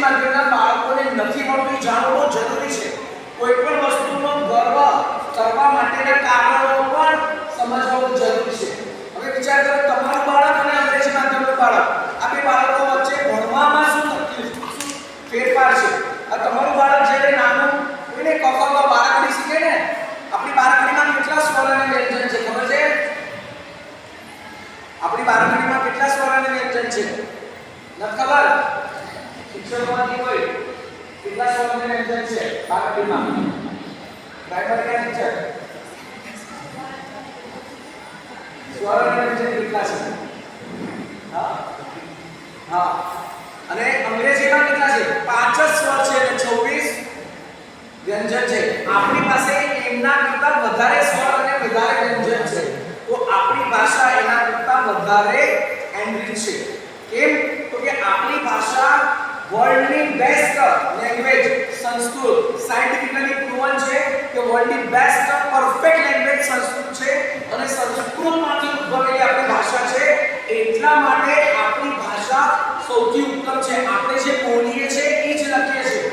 અંગ્રેજી માધ્યમના બાળકોને નથી મળતું જાણવું જરૂરી છે. કોઈ પણ વસ્તુનો ગર્વ કરવા માટેના કારણો પણ સમજવાનું જરૂરી છે. હવે વિચાર કરો, તમારું બાળક અને અંગ્રેજી માધ્યમનું બાળક, આ બે બાળકો વચ્ચે ભણવામાં શું તકલીફ, ફેરફાર છે? આ તમારું બાળક જ્યારે નાનું, કોઈને કફામાં બાળકડી શીખે ને? આપણી બાળકડીમાં કેટલા સ્વર અને વ્યંજન છે, ખબર છે? આપણી બાળકડીમાં કેટલા સ્વર અને વ્યંજન છે? નથી ખબર? શિક્ષકોમાંથી હોય કેટલા અને વ્યંજન છે? બાળકડીમાં પ્રાઇમરી ના ટીચર સ્વર અને વ્યંજન કેટલા છે? હા? હા. અને અંગ્રેજીમાં કેટલા છે? પાંચ જ સ્વર છે અને 26 વ્યંજન છે. આપણી પાસે એમના કરતાં વધારે સ્વર અને વધારે વ્યંજન છે. તો આપણી ભાષા એના કરતાં વધારે એનરિચ છે. કેમ? તો કે આપણી ભાષા વર્લ્ડની best language Sanskrit. Scientifically proven છે કે વર્લ્ડની બેસ્ટ પરફેક્ટ લેંગ્વેજ સંસ્કૃત છે અને સંસ્કૃતમાંથી ઉદ્ભવેલી આપણી ભાષા છે. એટલા માટે આપણી ભાષા સૌથી ઉત્તમ છે. આપણે જે બોલીએ છીએ એ જ લખીએ છીએ.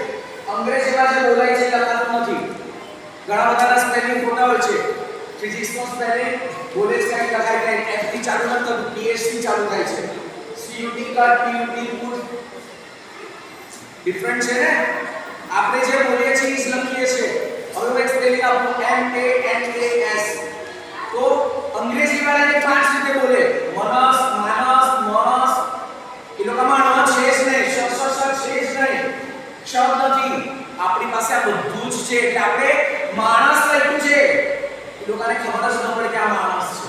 અંગ્રેજીમાં જે બોલાય છે લખાતું નથી. ઘણા બધાના સ્પેલિંગ ખોટા હોય છે. ફિઝિક્સનો સ્પેલિંગ બોલે કંઈક લખાય કંઈક એફ ચાલુ નથી થતું પીએચથી ચાલુ થાય છે. C U T cut P U T put different છે ને? આપણે જે બોલીએ છીએ એ લખીએ છીએ. હવે એક સ્પેલિંગ આપું. એમ એ એન એ એસ તો અંગ્રેજી વાળા જે પાંચ રીતે બોલે. મનસ, માનસ, મનસ. એ લોકોમાં ન છે જ નહીં. શ શ શ છે જ નહીં. શબ્દ નથી આપણી પાસે આ બધું જ છે. એટલે આપણે માણસ લખ્યું છે. એ લોકોને ખબર જ ન પડે કે આ માણસ છે.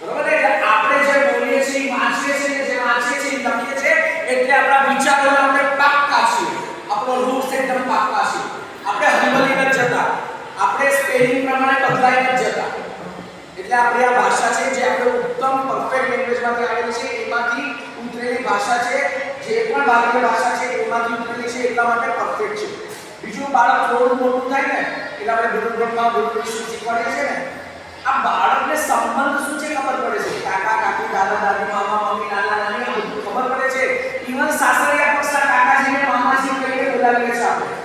બરોબર ને? આપણે જે બોલીએ છીએ, વાંચીએ છીએ, જે વાંચીએ છીએ, લખીએ છીએ, એટલે આપણા વિચારો આપણે પાક્કા છે આપણો રૂટ એકદમ પાક્કા છે આપણે હલબલી નથી જતા. આપણે સ્પેલિંગ પ્રમાણે બદલાઈ નથી જતા. એટલે આપણે આ ભાષા છે જે આપણે ઉત્તમ પરફેક્ટ લેંગ્વેજમાંથી આવેલી છે, એમાંથી ઉતરેલી ભાષા છે, જે પણ ભારતીય ભાષા છે, એમાંથી ઉતરેલી છે, એટલા માટે પરફેક્ટ છે. બીજું બાળક થોડું મોટું થાય ને, એટલે આપણે ગુરુ બ્રહ્મા શું શીખવાડીએ છીએ ને, આ બાળકને સંબંધ શું છે ખબર પડે છે? કાકા, કાકી, દાદા, દાદી, મામા, મમ્મી, નાના, નાની ખબર પડે છે? ઇવન સાસરિયા પક્ષના કાકાજીને મામાજી કહીને બોલાવીએ છીએ આપણે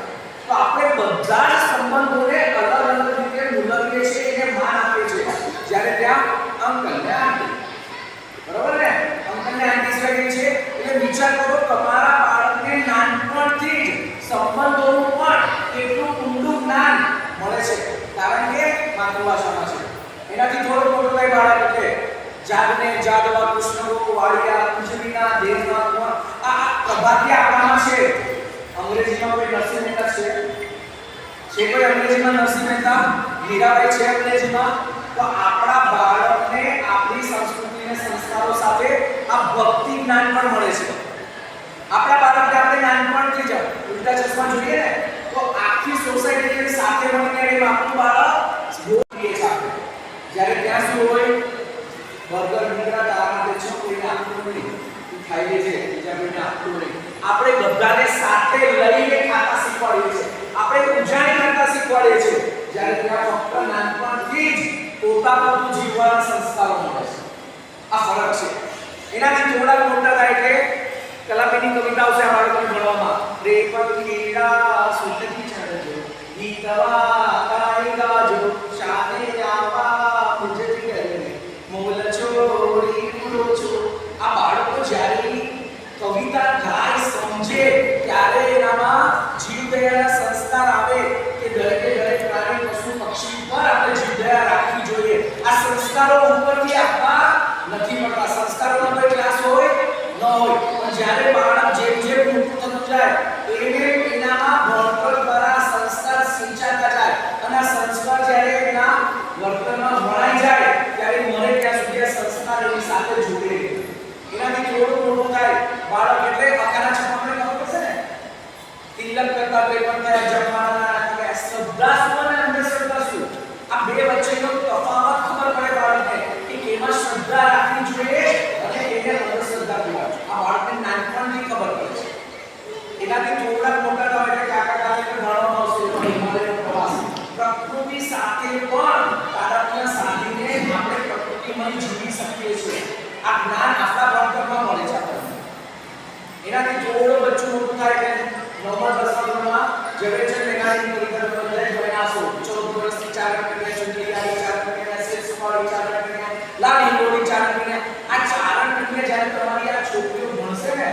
તો આપણે બધા સંબંધોને અલગ અલગ રીતે મુલવીએ છે એને માન આપે છે જ્યારે ત્યાં અંકલ ને આંટી. બરોબર ને? અંકલ ને આંટી છે એટલે વિચાર કરો, તમારા બાળકને નાનપણથી જ સંબંધોનું પણ એટલું ઊંડું જ્ઞાન મળે છે. કારણ કે માતૃભાષામાં છે. એનાથી થોડો મોટો થાય બાળક એટલે જાગને જાગવા કૃષ્ણ વાળિયા કુંજવીના દેવના આ પ્રભાતિયા આપણામાં છે. અંગ્રેજીમાં કોઈ નરસિંહ મહેતા છે? છે કોઈ અંગ્રેજીમાં નરસિંહ મહેતા મીરાબાઈ છે અંગ્રેજીમાં તો આપણા બાળકને, આપણી સંસ્કૃતિ અને સંસ્કારો સાથે આ ભક્તિ જ્ઞાન પણ મળે છે. આપણા બાળકને આપણે નાનપણથી જ ઉલટા ચશ્મા જોઈએ ને, તો આખી સોસાયટીની સાથે મળીને એ આપણું બાળક જ્યારે ત્યાં શું હોય બર્ગર નીકળા તારા માટે છે કોઈને નાખતું નહીં તું ખાઈ છે બીજા કોઈને આપવું નહીં આપણે બધાને સાથે લઈને ખાતા શીખવાડીએ છીએ આપણે ઉજાણી કરતા શીખવાડીએ છીએ જ્યારે ત્યાં ફક્ત નાનપણથી જ પોતાનું જીવવાના સંસ્કારો મળે છે આ ફરક છે એનાથી થોડા મોટા થાય એટલે કલાપીની કવિતા આવશે આ બાળકોને ભણવામાં. રે પંખીડા સુતકી ચડજો ગીતવા ગાઈ ગાજો, શાને આવા મુજરી કરે મોલ છોડી પૂરો છો. આ બાળકો જ્યારે કવિતા ગાય સમજે, ત્યારે એનામાં જીવ સંસ્કાર આવે કે દરેકે દરેક પ્રાણી પશુ પક્ષી પર આપણે જીવદયા રાખવી જોઈએ આ સંસ્કારો ઉપરથી આપવા નથી મળતા સંસ્કારોનો કોઈ ક્લાસ હોય ન હોય પણ જ્યારે બાળક જેમ જેમ મોટું થતું જાય એને એનામાં ભણતર દ્વારા સંસ્કાર સિંચાતા જાય અને આ સંસ્કાર જ્યારે એના વર્તનમાં ભણાઈ જાય ત્યારે મરે ત્યાં સુધી આ સંસ્કાર એની સાથે જોડે એનાથી થોડું મોટું થાય બાળક એટલે આખાના છપાને ખબર પડશે ને તિલક કરતા બે પણ થયા જમવાના કે શ્રદ્ધા શું અને અંધશ્રદ્ધા શું આ બે વચ્ચેનો તફાવત ખબર પડે બાળકને કે કેમાં શ્રદ્ધા રાખવી જોઈએ અને એને અંધશ્રદ્ધા કહેવાય આ બાળકને નાનપણથી ખબર પડે છે એનાથી થોડા મોટા થાય એટલે કાકા કાકા ભણવામાં આવશે તો હિમાલયનો પ્રવાસ પ્રકૃતિ સાથે પણ તાદાત્મ્ય સાધીને આપણે પ્રકૃતિમાં જીવી શકીએ છીએ આ જ્ઞાન આપણા ભણતરમાં મળે છે આપણને એનાથી થોડો બચ્ચું મોટું થાય કે નવમા દસમામાં ઝવેરચંદ મેઘાણી પરીક્ષા બધા જોઈનાશો ચૌદ વર્ષથી ચાર કરીને ચંદ્રિયાની ચાર કરીને શેષપાળી ચાર કરીને લાલી લોડી ચાર કરીને આ ચારણ કરીને જ્યારે તમારી આ છોકરીઓ ભણશે ને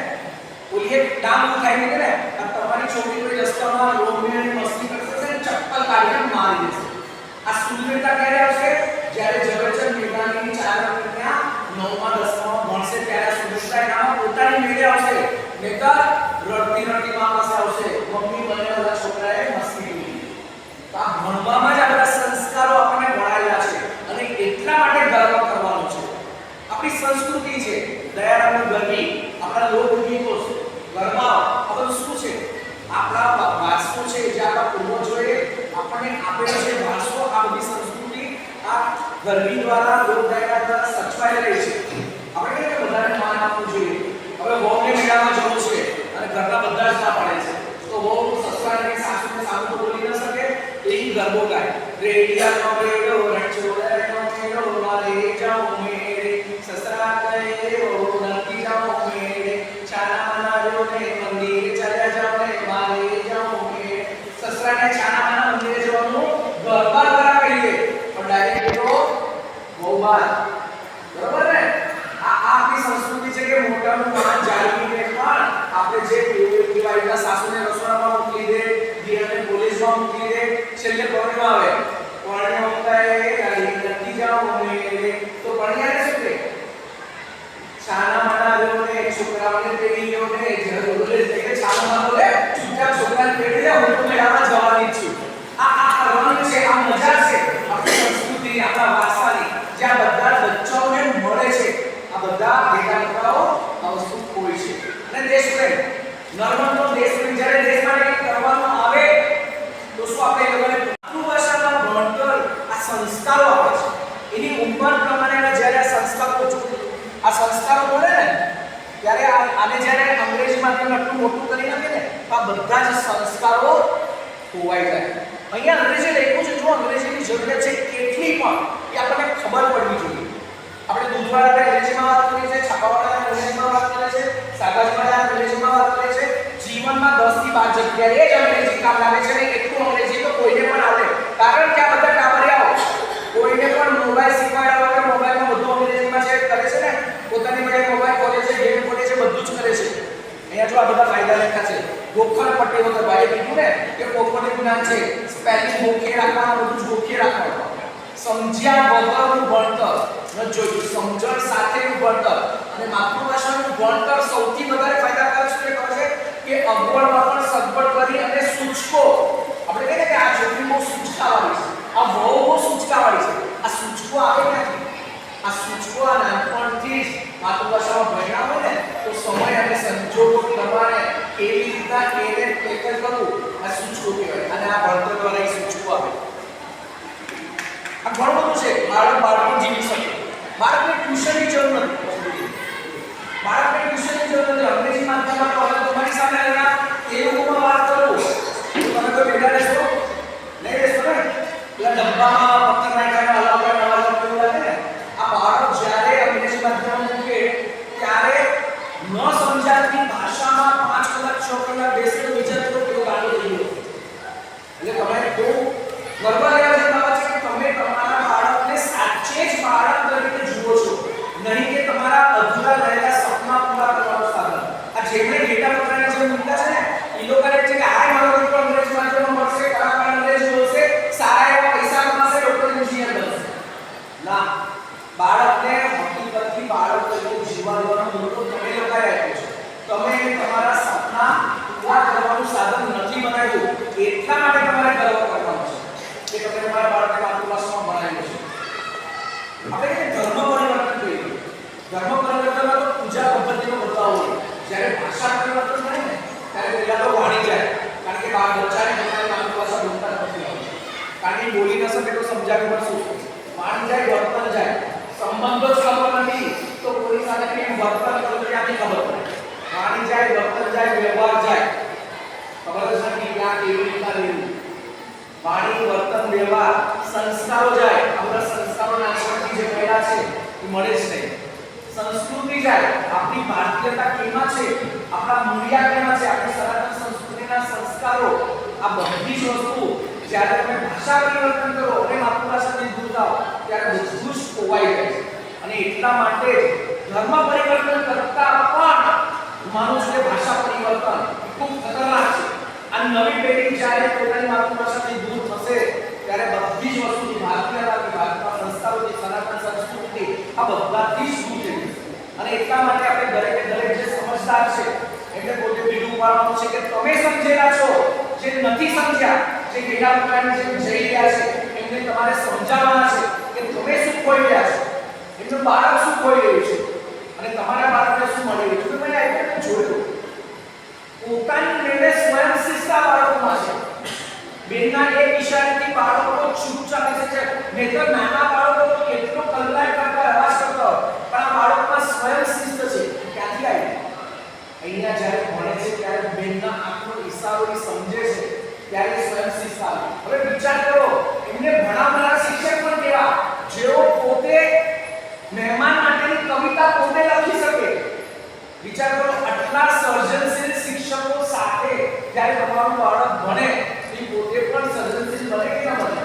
ઓલી એક ડામ ઉઠાઈ ને આ તમારી છોકરી કોઈ રસ્તામાં રોમિયોની મસ્તી કરશે ને ચપ્પલ કાઢીને મારી દેશે આ સુંદરતા ક્યારે આવશે જ્યારે ઝવેરચંદ મેઘાણીની ચારણ કન્યા નવમા દસમામાં ભણશે ત્યારે આ સુંદરતા એનામાં પોતાની મેળે આવશે નહીતર રડતી રડતી મા પાસે આવશે. મમ્મી મને બધા છોકરાએ મસ્તી તો આ ભણવામાં જ આ બધા સંસ્કારો આપણને ભણાયેલા છે. અને એટલા માટે ગર્વ કરવાનો છે. આપણી સંસ્કૃતિ છે. દયારામનું ગરબી. આપણા લોકગીતો છે. ગરબા આ બધું શું છે? આપણા વારસો છે જે આપણા પૂર્વજોએ આપણને આપેલો છે. વારસો આ બધી સંસ્કૃતિ આ ગરબી દ્વારા લોકગાયકા દ્વારા સચવાયેલી છે આપણે કહીએ કે બધાને માન આપવું જોઈએ હવે વહુને મેળામાં જવું છે અને ઘરના બધા જ ના પાડે છે તો વહુ સસરાને સાસુને સામું તો બોલી ન શકે એ ગરબો ગાય રેડિયાનો રેડો રણછોડનો મેળો મારે જાઉં મેરે સસરા કહે ઓ નથી જાઉં મેરે છાના માના રોને મંદિર ચાલ્યા જાઉં ને મારે જાઉં મેરે સસરાને છાના માના મંદિરે જવાનું ગરબા દ્વારા કહીએ પણ ડાયરેક્ટ તો બહુ બાર બરોબર ને આ આ આપણી સંસ્કૃતિ છે કે મોટાનું માન જાળવીને પણ આપણે જે પીવાયના સાસુને રસોડામાં મોકલી દે દિયરને પોલીસમાં મોકલી દે છેલ્લે પરણવા આવે પરણવા મુકાય ગાડી નથી જાઓ મેરે તો પરણ્યાને શું કહે છાના માના ને છોકરાઓને પેઢીઓને જરૂર એટલે છાના માનો લે ચૂપચાપ છોકરાને પેઢી લે હું તો મેળામાં જવાની જ છું આ આ કરવાનું છે આ મજા છે આપણી સંસ્કૃતિ આપણા વારસાની જ્યાં બધા બચ્ચાઓને મળે છે આ બધા ભેગા કરાવો આ વસ્તુ હોય છે અને દેશ પ્રેમ નર્મદનો દેશ પ્રેમ જ્યારે દેશ માટે કંઈક કરવાનું આવે તો શું આપણે એ લોકોને માતૃભાષામાં ભણતર આ સંસ્કારો આપે છે એની ઉંમર પ્રમાણે જ્યારે આ સંસ્કારો આ સંસ્કારો બોલે ને આને જ્યારે અંગ્રેજી માધ્યમ આટલું મોટું કરી નાખે ને, તો આ બધા જ સંસ્કારો ખોવાઈ જાય. અહીંયા અંગ્રેજી લખ્યું છે, જો અંગ્રેજીની જરૂરિયાત છે કેટલી પણ એ આપણને ખબર પડવી જોઈએ. આપણે દૂધવાળાને અંગ્રેજીમાં વાત કરીએ છીએ, છાપાવાળાને અંગ્રેજીમાં વાત કરીએ છીએ શાકભાજીવાળાને અંગ્રેજીમાં વાત કરીએ છીએ, જીવનમાં દસથી બાર જગ્યાએ જ અંગ્રેજી કામ લાગે છે ને, એટલું અંગ્રેજી તો કોઈને પણ આવડે. કારણ કે આ બધા ટાબરિયાઓ કોઈને પણ મોબાઈલ શીખવાડ્યા વગર મોબાઈલમાં બધું અંગ્રેજીમાં છે, કરે છે ને, પોતાની મેળે મોબાઈલ ખોલે છે ગેમ ખોલે છે બધું જ કરે છે અહીંયા જો આ બધા ફાયદા લખ્યા છે, ગોખણ પટેલ વગર ભાઈ કીધું ને કે પોપટી જ્ઞાન છે સ્પેલિંગ ગોખી રાખવાનું, બધું જ રાખવાનું. સમજ્યા વગરનું ભણતર, ન જોયું, સમજણ સાથેનું ભણતર. અને માતૃભાષાનું ભણતર સૌથી વધારે ફાયદાકારક એ ખબર છે? કે અગવડમાં પણ સગવડ કરી અને સૂચકો. આપણે કહીએ કે આ છોકરી બહુ સૂચકાવાળી છે. આ બહુ બહુ સૂચકાવાળી છે. આ સૂચકો આવે ક્યાંથી? આ સૂચકો આ નાનપણથી જ માતૃભાષામાં ભણ્યા હોય ને, તો સમય અને સંજોગો પ્રમાણે કેવી રીતના કેને ટેકલ કરવું, આ સૂચકો કહેવાય. અને આ ભણતર દ્વારા એ સૂચકો આવે. આ ઘણું બધું છે. બાળક બાળપણ જીવી શકે બાળકને ટ્યુશનની જરૂર નથી. બાળકને ટ્યુશનની જરૂર નથી. અંગ્રેજી માધ્યમમાં તો હવે તમારી સામે આવ્યા લોકોમાં વાત કરું તમે કોઈ ભેગા રહેશો? નહીં રહેશો ને? પેલા ડબ્બામાં પથ્થર નાખ્યા અલગ અલગ અલગ અલગ પેલું લાગે ને આ બાળક જ્યારે અંગ્રેજી માધ્યમમાં મૂકે ત્યારે ન સમજાતી ભાષામાં પાંચ કલાક છ કલાક બેસે તો વિચાર કરો કે થઈ એટલે તમારે બહુ ગર્વ લેવા જેવી બાબત છે કે તમે તમારા બાળકને સાચે જ બાળક તરીકે જુઓ છો નહીં કે તમારા અધૂરા રહેલા સપના પૂરા કરવાનું સાધન આ જેમણે ડેટા પકડાને જે મૂકતા છે ને એ લોકોને છે કે પહેલા તો વાણી જાય કારણ કે બા બચ્ચાને પોતાની માતૃભાષા બોલતા નથી આવડતું. કારણ કે એ બોલી ન શકે તો સમજાવી પણ શું શકે? વાણી જાય વર્તન જાય સંબંધો જ ખબર નથી તો કોની સાથે કેમ વર્તન કરવું ક્યાંથી ખબર પડે વાણી જાય વર્તન જાય વ્યવહાર જાય ખબર જ નથી ક્યાં કેવી રીતના રહેવું વાણી વર્તન વ્યવહાર સંસ્કારો જાય આપણા સંસ્કારો નાનપણથી જે મળ્યા છે એ મળે જ નહીં સંસ્કૃતિ જાય, આપણી ભારતીયતા કેમાં છે, આપણા મૂલ્યા કેમાં છે, આપણી સનાતન સંસ્કૃતિના સંસ્કારો, આ બધી જ વસ્તુ જ્યારે તમે ભાષા પરિવર્તન કરો અને માતૃભાષાને થાવ ત્યારે બધું જ ખોવાઈ જાય છે. અને એટલા માટે ધર્મ પરિવર્તન કરતા પણ માનું ભાષા પરિવર્તન ખૂબ ખતરનાક છે. આ નવી પેઢી જ્યારે પોતાની માતૃભાષાથી દૂર થશે, ત્યારે બધી જ વસ્તુ ભારતીયતા, ભારતના સંસ્કારોની સનાતન સંસ્કૃતિ આ બધાથી જ અને એટલા માટે આપણે દરેક દરેક જે સમજદાર છે એટલે પોતે બીજું પાડવાનું છે કે તમે સમજેલા છો, જે નથી સમજ્યા, જે ગેડા પ્રકારની જે જઈ રહ્યા છે, એમને તમારે સમજાવવાના છે કે તમે શું ખોઈ રહ્યા છો. એમનું બાળક શું ખોઈ રહ્યું છે? અને તમારા બાળકને શું મળી રહ્યું છે? તમે આ એટલે જોયું પોતાની મેળે સ્વયં શિસ્તા છે. બેનના એ ઈશારેથી બાળકો ચૂપચાપ બેસે છે નહીતર નાના બાળકો તો કેટલો કલાક કરતા અવાજ કરતો પણ આ બાળકમાં સ્વયં શિસ્ત છે. ક્યાંથી આવી? અહીંયા જ્યારે ભણે છે, ત્યારે બેનના આંખનો ઈશારો એ સમજે છે. ત્યારે સ્વયં શિસ્ત આવે. હવે વિચાર કરો, એમને ભણાવનારા શિક્ષક પણ કેવા? જેઓ પોતે મહેમાન માટેની કવિતા પોતે લખી શકે. વિચાર કરો આટલા સર્જનશીલ શિક્ષકો સાથે જ્યારે તમારું બાળક ભણે એ પોતે પણ સર્જનશીલ બને કે ન બને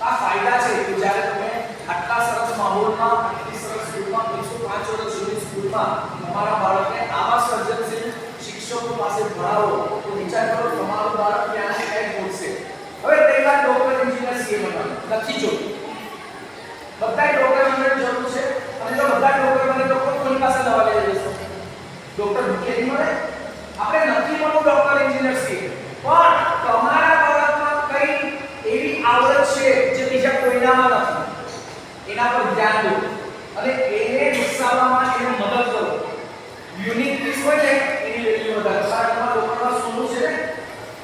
આ ફાયદા છે કે જ્યારે તમે આટલા સરસ માહોલમાં આટલી સરસ સ્કૂલમાં બસો પાંચ વર્ષ સુધી સ્કૂલમાં તમારા બાળકને આવા સર્જનશીલ શિક્ષકો પાસે ભણાવો તો વિચાર કરો તમારું બાળક ત્યાં ને ક્યાંય પહોંચશે હવે પહેલા ડોક્ટર એન્જિનિયર સીએ બનવાનું નથી જોતું બધા ડોક્ટર એન્જિનિયર જરૂર છે અને જો બધા ડોક્ટર બને તો કોણ કોની પાસે દવા લઈ જશે ડોક્ટર ભૂખેથી મળે આપણે નથી મળવું ડોક્ટર એન્જિનિયર છીએ પણ તમારા બાળકમાં કઈ એવી આવડત છે જે બીજા કોઈનામાં નથી એના પર ધ્યાન દો. અને એને વિકસાવવામાં એને મદદ કરો. યુનિક પીસ હોય ને, એની વેલ્યુ વધારે. કે લોખંડમાં સોનું છે ને?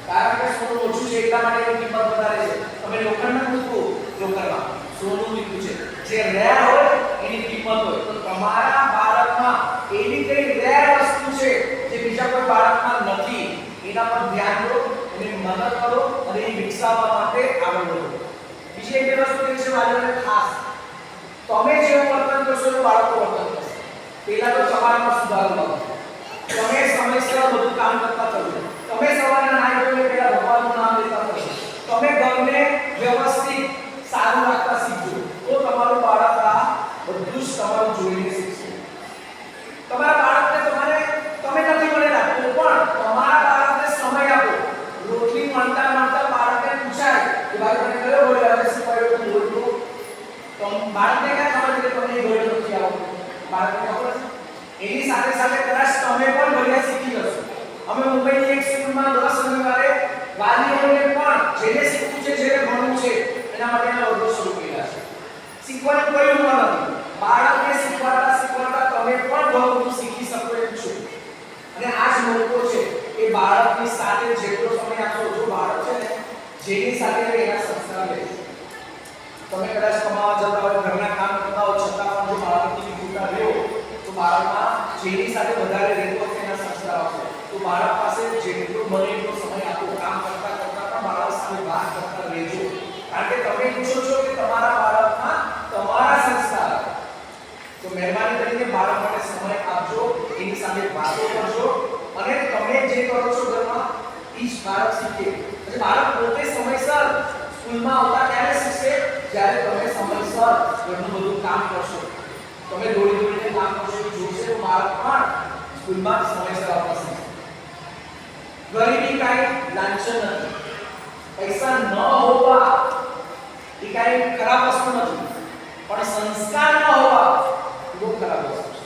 કારણ કે સોનું ઓછું છે, એટલા માટે એની કિંમત વધારે છે. તમે લોખંડને મૂકો લોખંડમાં. સોનું લીધું છે. જે રેર હોય, એની કિંમત હોય. તો તમારા બાળકમાં એવી કઈ રેર વસ્તુ છે, જે બીજા કોઈ બાળકમાં નથી? એના પર ધ્યાન દો, એને મદદ કરો અને એ વિકસાવવા માટે આગળ વધો. બીજી એક વસ્તુ છે, મારી ખાસ. તમે જેવું વર્તન કરશો એવું બાળકો વર્તન કરશે. પહેલા તો તમારામાં સુધારો લાવો તમે સમયસર બધું કામ કરતા થજો તમે સવારે નાય ધોઈને પહેલા ભગવાનનું નામ લેતા થજો તમે ઘરને વ્યવસ્થિત સારું રાખતા શીખજો, તો તમારું બાળક આ બધું જ તમારું જોઈને શીખશે. તમારા બાળકને તમારે, તમે નથી મળેલા તો પણ તમારા બાળકને સમય આપો. રોટલી મળતા માણતા બાળકને પૂછાય કે, ભાઈ, મને કયો છે? કયો તું બોલતો તો બાળકને ક્યાં ખબર છે કે તમને એ ગોળ નથી આવતો બાળકને એની સાથે સાથે કદાચ તમે પણ ભણ્યા શીખી જશો. અમે મુંબઈની એક સ્કૂલમાં દર શનિવારે વાલીઓને પણ જેને શીખવું છે, જેને ભણવું છે, એના માટેના વર્ગો શરૂ કર્યા છે. શીખવાની કોઈ ઉંમર નથી. બાળકને શીખવાડતા શીખવાડતા તમે પણ ઘણું બધું શીખી શકો એમ છો. અને આ જ મોકો છે એ બાળકની સાથે જેટલો સમય આપશો, જો બાળક છે ને, જેની સાથે એના સંસ્કાર લે તમે કદાચ કમાવા જતા હોય, ઘરના કામ કરતા હોય, છતાં પણ જો બાળકની ભૂલતા રહ્યો તો બાળકમાં જેની સાથે વધારે રહેતો હશે એના સંસ્કાર આવશે તો બાળક પાસે જેટલું બને એટલો સમય આપો. કામ કરતા કરતા પણ બાળક સાથે વાત કરતા રહેજો. કારણ કે તમે પૂછો છો કે તમારા બાળકમાં તમારા સંસ્કાર આવે. તો મહેરબાની કરીને બાળક માટે સમય આપજો, એની સાથે વાતો કરજો. અને તમે જે કરો છો ઘરમાં એ જ બાળક શીખે. એટલે બાળક પોતે સમયસર સ્કૂલમાં આવતા ત્યારે શીખશે જ્યારે તમે સમયસર ઘરનું બધું કામ કરશો. તમે દોડી દોડીને કામ તો બાળક પણ સ્કૂલમાં સમયસર શીખશે ગરીબી કાંઈ લાંછન નથી. પૈસા ન હોવા એ કાંઈ ખરાબ વસ્તુ નથી. પણ સંસ્કાર ન હોવા બહુ ખરાબ વસ્તુ છે.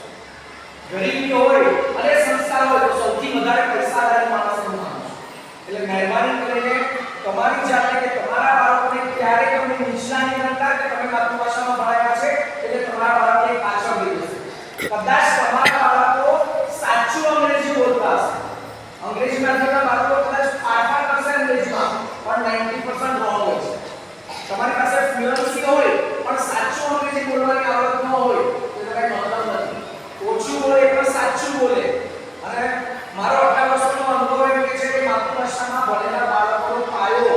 ગરીબી હોય અને સંસ્કાર હોય, તો સૌથી વધારે પૈસા માણસ હું માનું એટલે મહેરબાની કરીને તમારી જાતે કે તમારા બાળકોને ક્યારે તમે નિશાની કરતા કે તમે માતૃભાષામાં ભણાવ્યા છે, એટલે તમારા બાળકને પાછળ લઈ જશે. કદાચ તમારા બાળકો સાચું અંગ્રેજી બોલતા હશે અંગ્રેજી માધ્યમના બાળકો કદાચ ફાફા કરશે અંગ્રેજીમાં પણ 90% રોંગ હોય છે. તમારી પાસે ફ્લુઅન્સી હોય, પણ સાચું અંગ્રેજી બોલવાની આવડત ન હોય, તો એનો કઈ મતલબ નથી. ઓછું બોલે, પણ સાચું બોલે. અને મારો આટલા વર્ષોનો અનુભવ એમ કે છે કે માતૃભાષામાં ભણેલા બાળકોનો પાયો,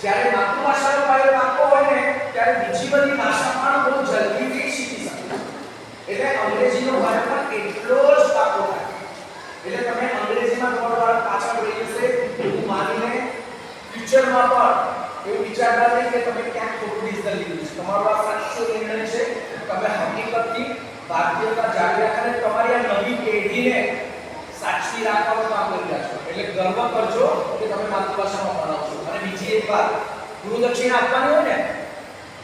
જ્યારે માતૃભાષાનો પાયો પાકો હોય ને, ત્યારે બીજી બધી ભાષા પણ બહુ જલ્દીથી શીખી શકે એટલે અંગ્રેજીનો પાયો પણ એટલો જ પાકો થાય એટલે તમે અંગ્રેજીમાં તમારો બાળક પાછળ રહી જશે એવું માનીને ફ્યુચરમાં પણ એવું વિચારતા નહીં કે તમે ક્યાંક ખોટું ડિસિઝન લીધું છે. તમારો આ સાચો નિર્ણય છે, તમે હકીકતથી ભારતીયતા જાળવી રાખીને તમારી આ નવી પેઢીને સાચવી રાખવાનું કામ કરી રહ્યા છો. એટલે ગર્વ કરજો કે તમે માતૃભાષામાં ભણાવો છો. અને બીજી એક વાત ગુરુ દક્ષિણા આપવાની હોય ને,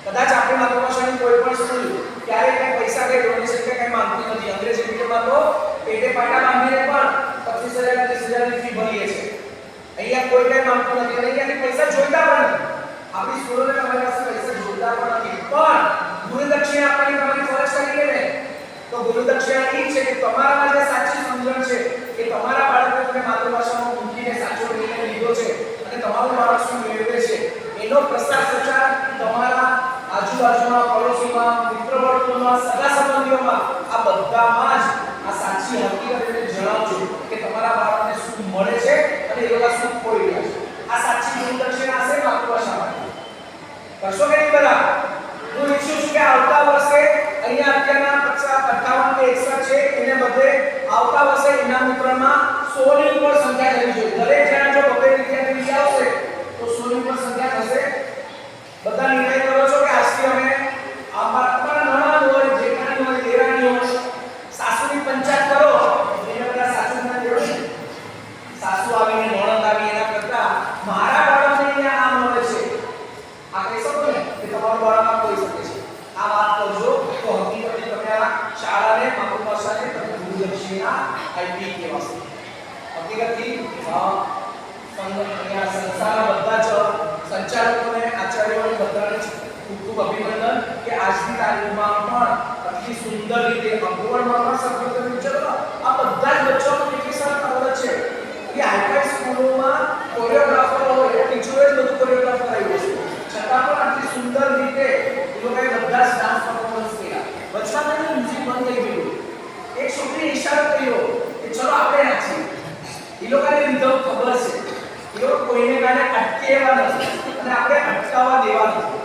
કદાચ આપણી માતૃભાષાની કોઈ પણ સ્કૂલ ક્યારેય કઈ પૈસા કે ડોનેશન કે કઈ માંગતી નથી. અંગ્રેજી મીડિયમમાં તો પેટે પાટા બાંધીને પણ પચીસ હજાર, ત્રીસ હજારની ફી ભરીએ છે અહીંયા કોઈ કઈ માંગતું નથી, અને અહીંયાથી પૈસા જોઈતા પણ નથી. આપણી સ્કૂલોને તમારી પાસે પૈસા જોઈતા પણ નથી. પણ ગુરુદક્ષિણા આપવાની તમારી ફરજ કરી ને, તો ગુરુદક્ષિણા એ છે કે તમારામાં જે સાચી સમજણ છે કે તમારા બાળકો તમે માતૃભાષામાં મૂકીને સાચો નિર્ણય લીધો છે, અને તમારું બાળક શું મેળવે છે. એનો પ્રસાર પ્રચાર તમારા આજુબાજુમાં પડોશીમાં મિત્ર વર્તુળમાં સગા સંબંધીઓમાં આ બધામાં જ આ સાચી હકીકત એને જણાવજો કે તમારા બાળકને શું મળે છે ખોઈ રહ્યા છે આ સાચી ગુરુ દક્ષિણા હશે માતૃભાષામાં કરશો કે નહીં બધા હું ઈચ્છું છું કે આવતા વર્ષે અહીંયા અત્યારના પચાસ અઠ્ઠાવન કે એકસઠ છે એને બદલે આવતા વર્ષે ઇનામ વિતરણમાં સોની ઉપર સંખ્યા થવી જોઈએ દરેક જણા જો બબે વિદ્યાર્થી વિશે આવશે તો સોની ઉપર સંખ્યા થશે બધા નિર્ણય કરો છો કે આજથી અમે અમારા તમારા નણંદ હોય જેઠાણી હોય દેરાણી હોય સાસુની પંચાયત કરો એને બધા સાસુના દેવો ને. સાસુ આવીને નણંદ આવી એના કરતા મારા બાળકને અહીંયા આ મળે છે આ કહી શકો ને કે તમારું બાળક આ કહી શકે છે આ વાત કરજો તો હકીકતે તમે આ શાળાને માતૃભાષાને તમે હકીકતથી અહીંયા સંસ્થાના બધા જ સંચાલકોને, આચાર્યોને બધાને ખૂબ કે આજની તારીખમાં પણ આટલી સુંદર રીતે ચલો, આ બધા જ બચ્ચાઓને કેટલી છે. કે હાઈફાઈ સ્કૂલોમાં કોરિયોગ્રાફર હોય ટીચરોએ જ બધું કોરિયોગ્રાફ કરાવ્યું છે છતાં પણ આટલી સુંદર રીતે બધા જ ડાન્સ પરફોર્મન્સ કર્યા. વચમાં મ્યુઝિક બંધ થઈ ગયું. એક છોકરીએ ઈશારો કર્યો. ચલો આપણે નાચીએ એ લોકોને રીધમ ખબર છે. એ કોઈને કારણે અટકેવા નથી. અને આપણે અટકાવવા દેવા નથી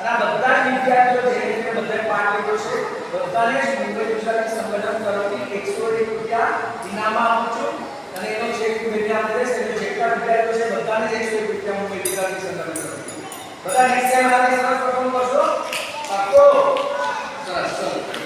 અને આ બધા જ વિદ્યાર્થીઓ જે રીતે બધા પાઠ લીધો છે. બધાને જ મુંબઈ ગુજરાતી સંગઠન તરફથી એકસો એક રૂપિયા ઇનામમાં આપું છું. અને એનો ચેક વિદ્યાર્થી આપે છે એટલે જેટલા વિદ્યાર્થીઓ છે બધાને જ એકસો એક રૂપિયા મુંબઈ ગુજરાતી સંગઠન તરફથી. બધા નેક્સ્ટ ટાઈમ આને સરસ પરફોર્મ કરશો? પાક્કો? સરસ ચલો